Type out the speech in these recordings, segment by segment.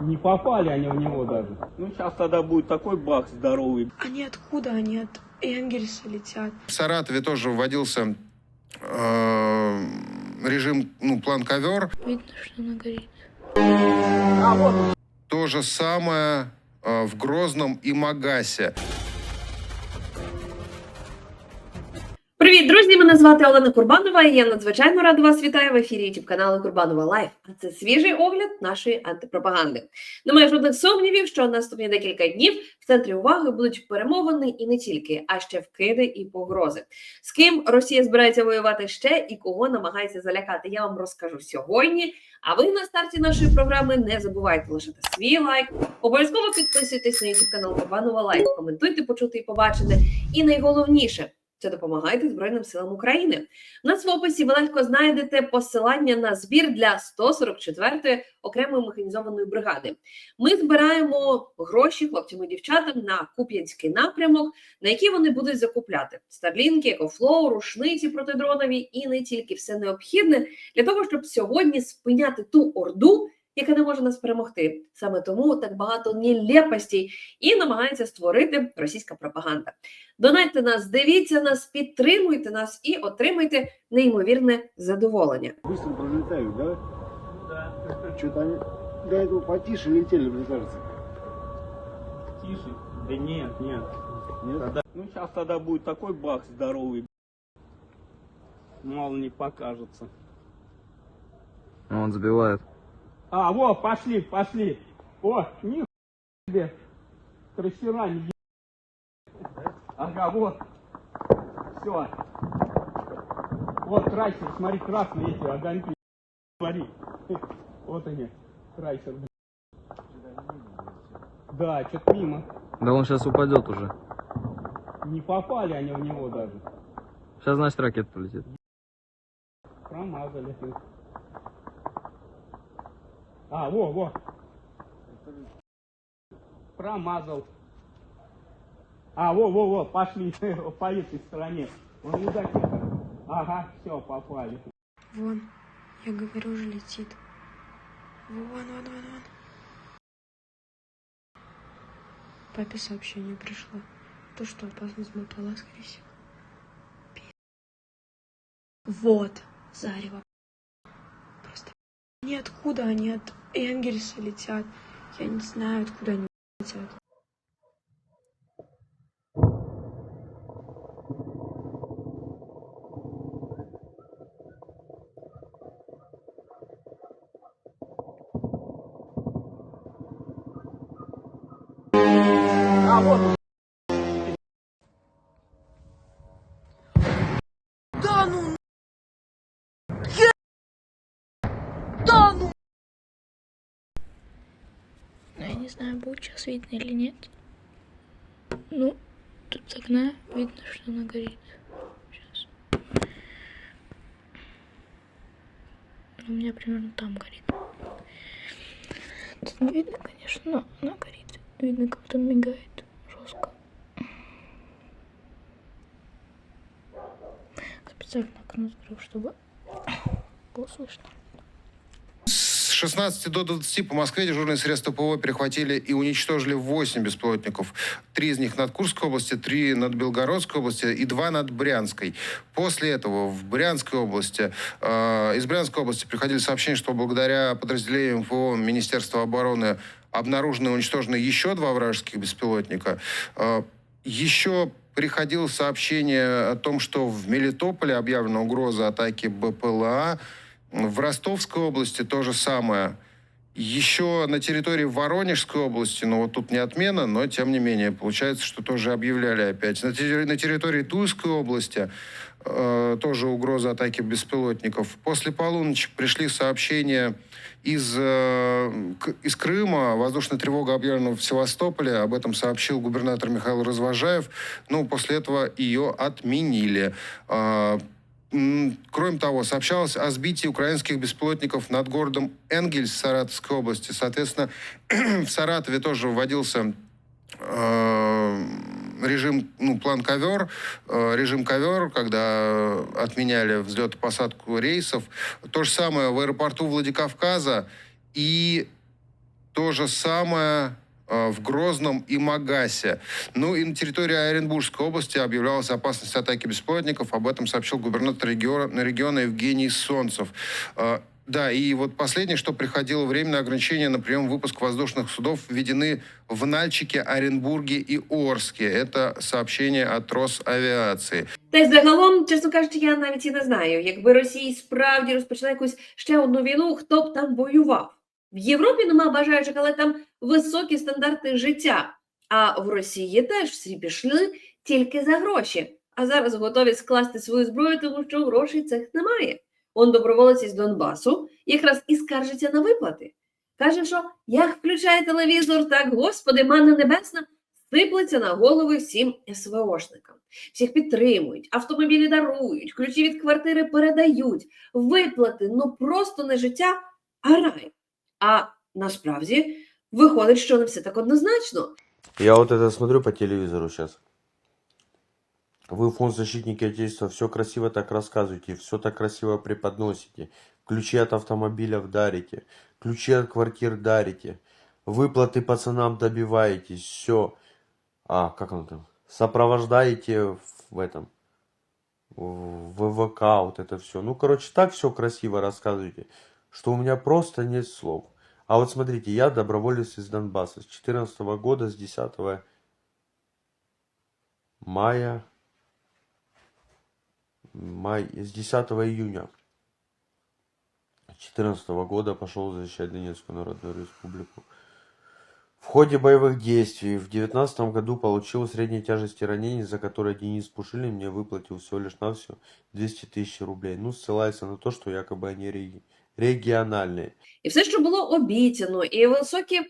Не попали они в него даже. Ну, сейчас тогда будет такой бах здоровый. Они откуда? Они от Энгельса летят. В Саратове тоже вводился э, режим, ну, план ковер. Видно, что она горит. То же самое э, в Грозном и Магасе. Друзі! Мене звати Олена Курбанова. і Я надзвичайно рада вас вітаю в ефірі youtube каналу Курбанова Лайф. А це свіжий огляд нашої антипропаганди. Немає жодних сумнівів, що наступні декілька днів в центрі уваги будуть перемовини і не тільки, а ще вкиди і погрози. З ким Росія збирається воювати ще і кого намагається залякати. Я вам розкажу сьогодні. А ви на старті нашої програми не забувайте лишити свій лайк. Обов'язково підписуйтесь на youtube канал Курбанова Лайф, коментуйте, почути і побачити. І найголовніше це допомагайте Збройним силам України. У нас в описі ви легко знайдете посилання на збір для 144-ї окремої механізованої бригади. Ми збираємо гроші хлопцям і дівчатам на Куп'янський напрямок, на які вони будуть закупляти старлінки, екофлоу, рушниці протидронові і не тільки все необхідне для того, щоб сьогодні спиняти ту орду Яка не може нас перемогти саме тому так багато нелепостей і намагається створити російська пропаганда. Донайте нас, дивіться нас, підтримуйте нас і отримайте неймовірне задоволення. Быстро пролетают, да? Да. Что-то они до этого потише летели, мне кажется. Тише. Да нет, нет. Нет? Тогда- ну, сейчас тогда будет такой бах здоровый. Мало не покажется. Он сбивает. А, вот, пошли, пошли. О, ни себе. Трассера не е- Ага, вот. Все. Вот трайсер, смотри, красные эти огоньки. Смотри. Вот они, трайсер. Да, что-то мимо. Да он сейчас упадет уже. Не попали они в него даже. Сейчас, значит, ракета полетит. Промазали. А, во, во. Промазал. А, во, во, во, пошли по этой стороне. Он не так это. Ага, все, попали. Вон, я говорю, уже летит. Вон, вон, вон, вон. Папе сообщение пришло. То, что опасность мотала, скорее всего. Вот, зарево. Просто ниоткуда они от Энгельса летят. Я не знаю, откуда они летят. Ну, я знаю, будет сейчас видно или нет. Ну, тут с окна видно, что она горит. Сейчас. У меня примерно там горит. Тут не видно, конечно, но она горит. Видно, как там мигает жестко. Специально окно закрыл, чтобы было слышно. С 16 до 20 по Москве дежурные средства ПВО перехватили и уничтожили 8 беспилотников. Три из них над Курской области, три над Белгородской области и два над Брянской. После этого в Брянской области, э, из Брянской области приходили сообщения, что благодаря подразделениям ПВО Министерства обороны обнаружены и уничтожены еще два вражеских беспилотника. Э, еще приходило сообщение о том, что в Мелитополе объявлена угроза атаки БПЛА. В Ростовской области то же самое. Еще на территории Воронежской области, ну вот тут не отмена, но тем не менее, получается, что тоже объявляли опять. На, терри- на территории Тульской области э, тоже угроза атаки беспилотников. После полуночи пришли сообщения из, э, к- из Крыма. Воздушная тревога объявлена в Севастополе. Об этом сообщил губернатор Михаил Развожаев. Ну, после этого ее отменили. М, Кроме того, сообщалось о сбитии украинских беспилотников над городом Энгельс Саратовской области. Соответственно, в Саратове тоже вводился э, режим, ну, план ковер, э, режим ковер, когда отменяли взлет и посадку рейсов. То же самое в аэропорту Владикавказа и То же самое в Грозном и Магасе. Ну и на территории Оренбургской области объявлялась опасность атаки беспилотников. Об этом сообщил губернатор региона, региона Евгений Солнцев. Э, Да, и вот последнее, что приходило временное ограничение на прием и выпуск воздушных судов введены в Нальчике, Оренбурге и Орске. Это сообщение от Росавиации. Та й загалом, чесно кажучи, я навіть і не знаю, якби Росія справді розпочала якусь ще одну війну, хто б там воював. В Європі нема бажаючих, але там високі стандарти життя. А в Росії теж всі пішли тільки за гроші. А зараз готові скласти свою зброю, тому що грошей цих немає. Он доброволець із Донбасу якраз і скаржиться на виплати. Каже, що як включає телевізор, так господи, манна небесна сиплеться на голови всім СВОшникам. Всіх підтримують, автомобілі дарують, ключі від квартири передають, виплати ну просто не життя, а рай. А насправді виходить, що не все так однозначно. Я вот это смотрю по телевизору сейчас. Вы, фонд защитники Отечества, все красиво так рассказываете, все так красиво преподносите. Ключи от автомобилев дарите, ключи от квартир дарите, выплаты пацанам добиваетесь, все. А, как оно там? Сопровождаете в этом, в ВВК, вот это все. Ну, короче, так все красиво рассказываете, что у меня просто нет слов. А вот смотрите, я доброволец из Донбасса с 14 года, с 10 мая, май, с 10 июня 2014 года пошел защищать Донецкую Народную Республику. В ходе боевых действий в 2019 году получил средней тяжести ранений, за которые Денис Пушилин мне выплатил всего лишь навсего 200 тысяч рублей. Ну, ссылается на то, что якобы они региональные. І все, що було обіцяно, і високі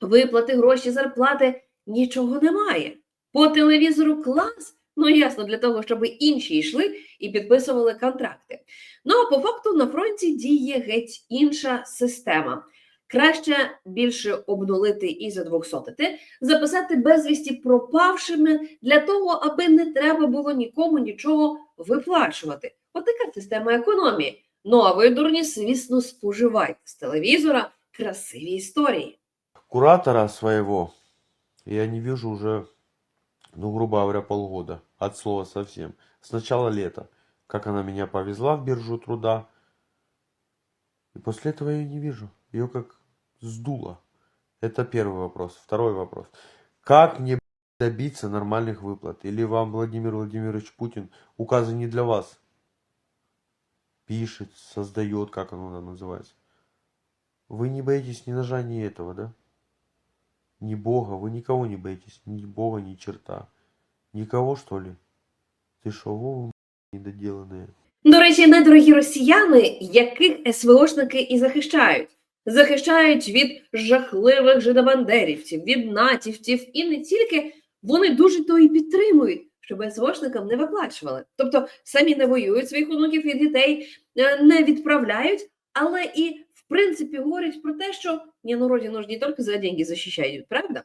виплати, гроші, зарплати, нічого немає. По телевізору клас, ну ясно, для того, щоб інші йшли і підписували контракти. Ну а по факту на фронті діє геть інша система. Краще більше обнулити і задвохсотити, записати безвісті пропавшими для того, аби не треба було нікому нічого виплачувати. От така система економії. Ну а ви, дурні, звісно, споживайте з телевізора красиві історії. Куратора своего я не вижу уже, ну, грубо говоря, полгода. От слова совсем. С начала лета. Как она меня повезла в биржу труда. И после этого я ее не вижу. Ее как сдуло. Это первый вопрос. Второй вопрос. Как мне б***ь, добиться нормальных выплат? Или вам Владимир Владимирович Путин указы не для вас? Пишет, создает, как оно там называется. Вы не боитесь ни ножа, ни этого, да? Ни Бога, вы никого не боитесь, ни Бога, ни черта. Никого, что ли? Ты шо, Вова, недоделанные? До речі, недорогі росіяни, яких СВОшники і захищають. Захищають від жахливих жидобандерівців, від натівців і не тільки вони дуже то і підтримують, щоб СВОшникам не виплачували. Тобто самі не воюють своїх онуків і дітей, е, не відправляють, але і в принципі говорять про те, що ні, ну родину ж не тільки за деньги захищають, правда?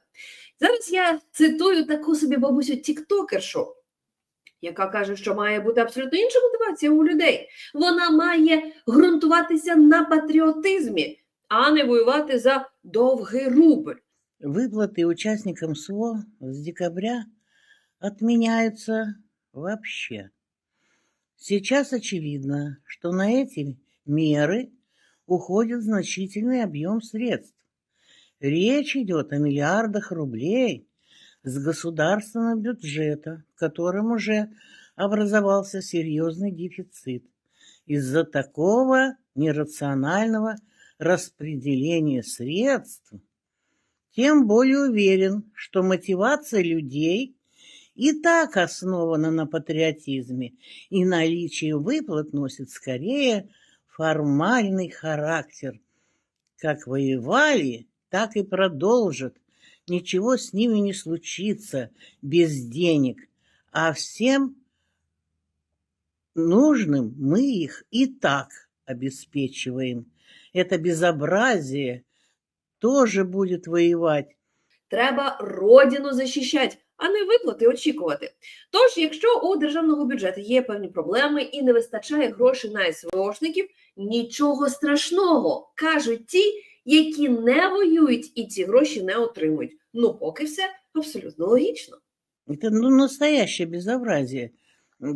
Зараз я цитую таку собі бабусю тіктокершу, яка каже, що має бути абсолютно інша мотивація у людей. Вона має ґрунтуватися на патріотизмі, а не воювати за довгий рубль. Выплаты участникам СВО с декабря отменяются вообще. Сейчас очевидно, что на эти меры уходит значительный объем средств. Речь идет о миллиардах рублей с государственного бюджета, в котором уже образовался серьезный дефицит из-за такого нерационального распределения средств тем более уверен, что мотивация людей и так основана на патриотизме, и наличие выплат носит скорее формальный характер. Как воевали, так и продолжат. Ничего с ними не случится без денег, а всем нужным мы их и так обеспечиваем. Это безобразие тоже будет воевать. Треба родину захищати, а не виплати очікувати. Тож, якщо у державного бюджету є певні проблеми і не вистачає грошей на СВОшників, нічого страшного кажуть ті, які не воюють і ці гроші не отримують. Ну, поки все абсолютно логічно. Это ну, настоящее безобразие.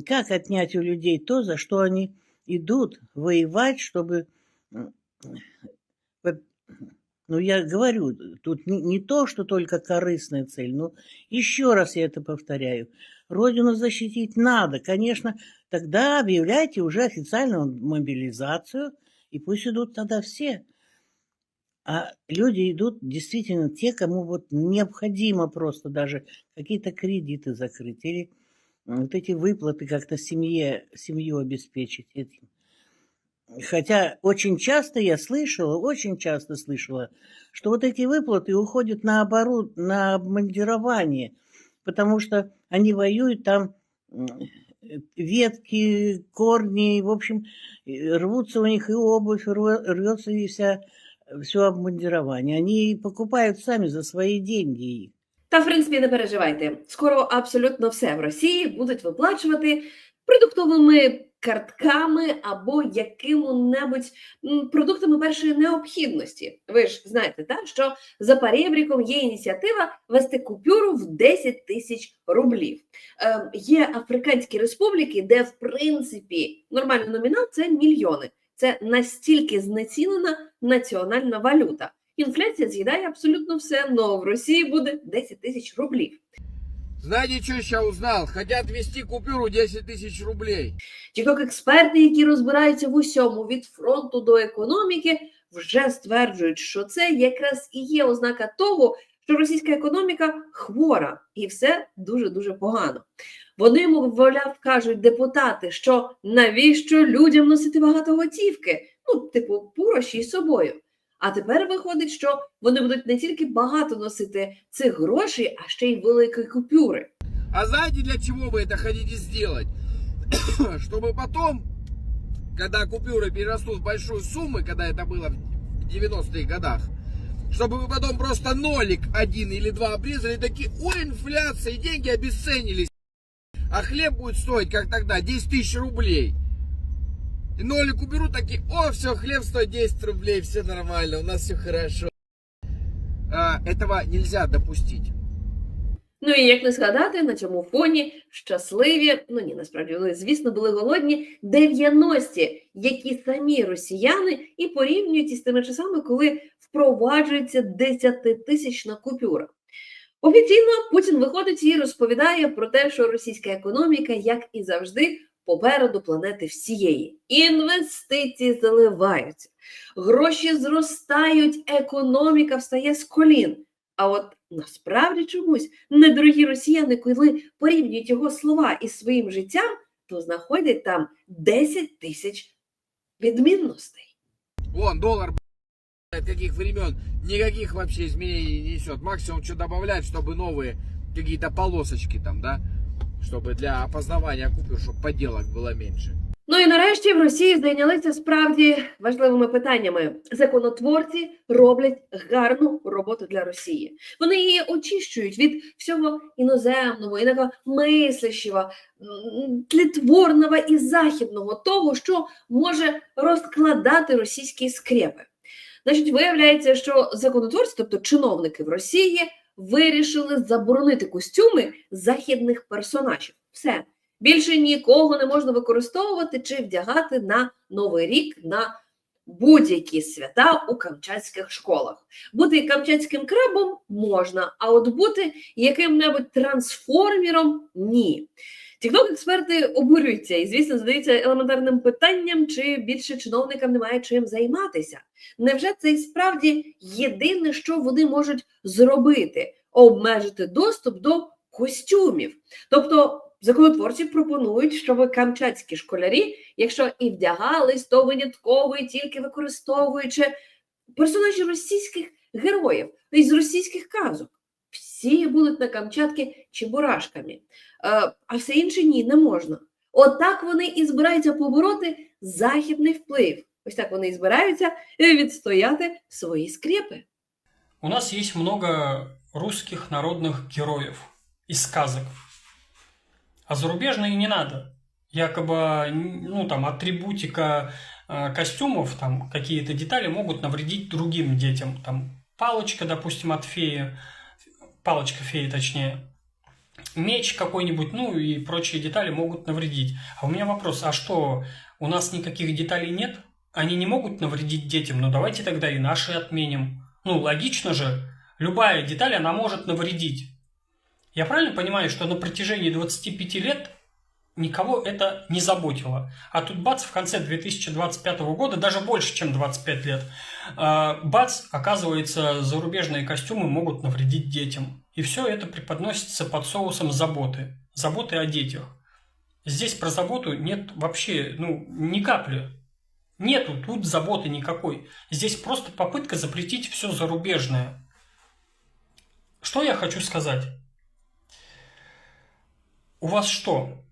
Как отнять у людей то, за что они идут воевать, чтобы... Ну, я говорю, тут не, не то, что только корыстная цель, но еще раз я это повторяю. Родину защитить надо, конечно, тогда объявляйте уже официальную мобилизацию, и пусть идут тогда все. А люди идут действительно те, кому вот необходимо просто даже какие-то кредиты закрыть или вот эти выплаты как-то семье, семью обеспечить этим. Хотя очень часто я слышала, очень часто слышала, что вот эти выплаты уходят на оборот, на обмундирование, потому что они воюют там м, э, ветки, корни, в общем, э, рвутся у них и обувь, рвё- рвется и вся, все обмундирование. Они покупают сами за свои деньги их. Та, в принципі, не переживайте. Скоро абсолютно все в Росії будуть виплачувати продуктовими картками або якими-небудь продуктами першої необхідності. Ви ж знаєте, так, що за перебріком є ініціатива вести купюру в 10 тисяч рублів. Е, є африканські республіки, де в принципі нормальний номінал це мільйони. Це настільки знецінена національна валюта. Інфляція з'їдає абсолютно все, але в Росії буде 10 тисяч рублів. Знаете, что сейчас узнал? Хотят ввести купюру 10 тысяч рублей. Тікток експерти, які розбираються в усьому від фронту до економіки, вже стверджують, що це якраз і є ознака того, що російська економіка хвора, і все дуже дуже погано. Вони, мовляв, кажуть депутати, що навіщо людям носити багато готівки? Ну, типу, пуроші із собою. А тепер виходить, що вони будуть не тільки багато носити цих грошей, а ще й великі купюри. А знаете, для чего вы это хотите сделать? Чтобы потом, когда купюры перерастут в большую сумму, когда это было в 90-х годах, чтобы вы потом просто нолик один или два обрезали, и такие, ой, инфляция, и деньги обесценились. А хлеб будет стоить, как тогда, 10 тысяч рублей. И нолик уберут, такие, о, все, хлеб стоит 10 рублей, все нормально, у нас все хорошо. А, этого нельзя допустить. Ну і як не згадати на цьому фоні щасливі, ну ні, насправді вони, звісно, були голодні 90-ті, які самі росіяни і порівнюють із тими часами, коли впроваджується 10-тисячна купюра. Офіційно Путін виходить і розповідає про те, що російська економіка, як і завжди, попереду планети всієї. Інвестиції заливаються, гроші зростають, економіка встає з колін. А от насправді чомусь недорогі росіяни, коли порівнюють його слова із своїм життям, то знаходять там 10 тисяч відмінностей. Вон, от каких времен, никаких вообще изменений не несет. Максимум, что добавлять, чтобы новые какие-то полосочки там, да? Чтобы для опознавания купюр, чтобы подделок было меньше. Ну і нарешті в Росії зайнялися справді важливими питаннями. Законотворці роблять гарну роботу для Росії. Вони її очищують від всього іноземного, інакомислящого, м, тлітворного і західного, того, що може розкладати російські скрепи. Значить, виявляється, що законотворці, тобто чиновники в Росії, вирішили заборонити костюми західних персонажів. Все. Більше нікого не можна використовувати чи вдягати на Новий рік на будь-які свята у камчатських школах. Бути камчатським крабом можна, а от бути яким-небудь трансформером ні. Тікток-експерти обурюються і, звісно, задаються елементарним питанням, чи більше чиновникам немає чим займатися. Невже це і справді єдине, що вони можуть зробити обмежити доступ до костюмів? Тобто законотворці пропонують, щоб камчатські школярі, якщо і вдягались, то винятково і тільки використовуючи персонажі російських героїв із російських казок. Всі будуть на Камчатки чебурашками, Е, а все інше ні, не можна. Отак вони і збираються побороти західний вплив. Ось так вони і збираються відстояти свої скрепи. У нас есть много русских народных героев из сказок. А зарубежные не надо. Якобы, ну там, атрибутика э, костюмов, там какие-то детали могут навредить другим детям. Там палочка, допустим, от феи, палочка феи точнее, меч какой-нибудь, ну и прочие детали могут навредить. А у меня вопрос, а что, у нас никаких деталей нет? Они не могут навредить детям, ну давайте тогда и наши отменим. Ну, логично же, любая деталь, она может навредить. Я правильно понимаю, что на протяжении 25 лет никого это не заботило. А тут бац, в конце 2025 года, даже больше, чем 25 лет, а, бац, оказывается, зарубежные костюмы могут навредить детям. И все это преподносится под соусом заботы. Заботы о детях. Здесь про заботу нет вообще, ну, ни капли. Нету тут заботы никакой. Здесь просто попытка запретить все зарубежное. Что я хочу сказать? У вас что,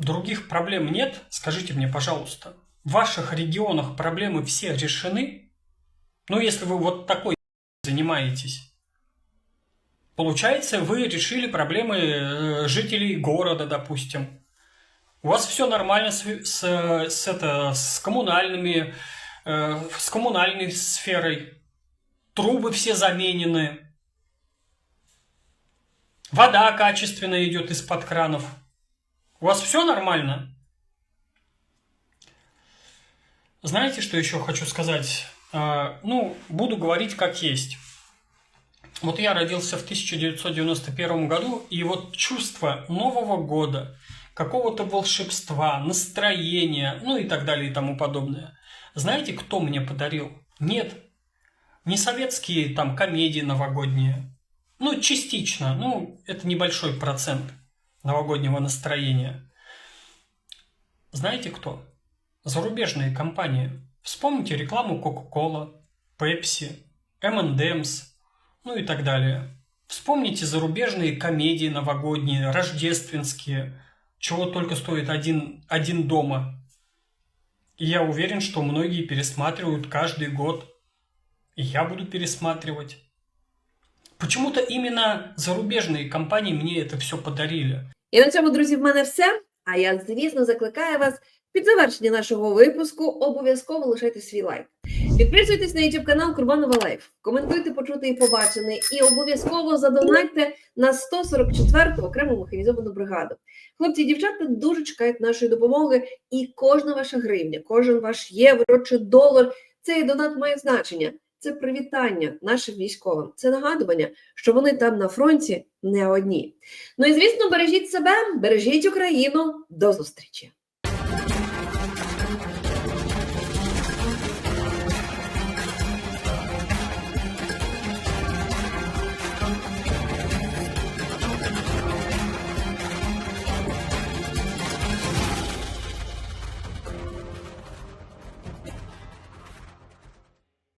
других проблем нет? Скажите мне, пожалуйста. В ваших регионах проблемы все решены? Ну, если вы вот такой занимаетесь. Получается, вы решили проблемы э, жителей города, допустим. У вас все нормально с, с, с, это, с коммунальными, э, с коммунальной сферой. Трубы все заменены. Вода качественная идет из-под кранов. У вас все нормально? Знаете, что еще хочу сказать? Э, ну, буду говорить как есть. Вот я родился в 1991 году, и вот чувство Нового года, какого-то волшебства, настроения, ну и так далее и тому подобное. Знаете, кто мне подарил? Нет. Не советские там комедии новогодние. Ну, частично. Ну, это небольшой процент новогоднего настроения. Знаете кто? Зарубежные компании. Вспомните рекламу Coca-Cola, Pepsi, M&M's, ну и так далее. Вспомните зарубежные комедии новогодние, рождественские, чего только стоит один, один дома. И я уверен, что многие пересматривают каждый год. И я буду пересматривать. Почему-то именно зарубежные компанії мені це все подарили. І на цьому, друзі, в мене все. А я, звісно, закликаю вас під завершення нашого випуску обов'язково лишайте свій лайк. Підписуйтесь на YouTube канал Курбанова Лайф, коментуйте почути і побачене, і обов'язково задонайте на 144-ту окрему механізовану бригаду. Хлопці і дівчата дуже чекають нашої допомоги, і кожна ваша гривня, кожен ваш євро чи долар цей донат має значення. Це привітання нашим військовим, це нагадування, що вони там на фронті не одні. Ну і звісно, бережіть себе, бережіть Україну. До зустрічі!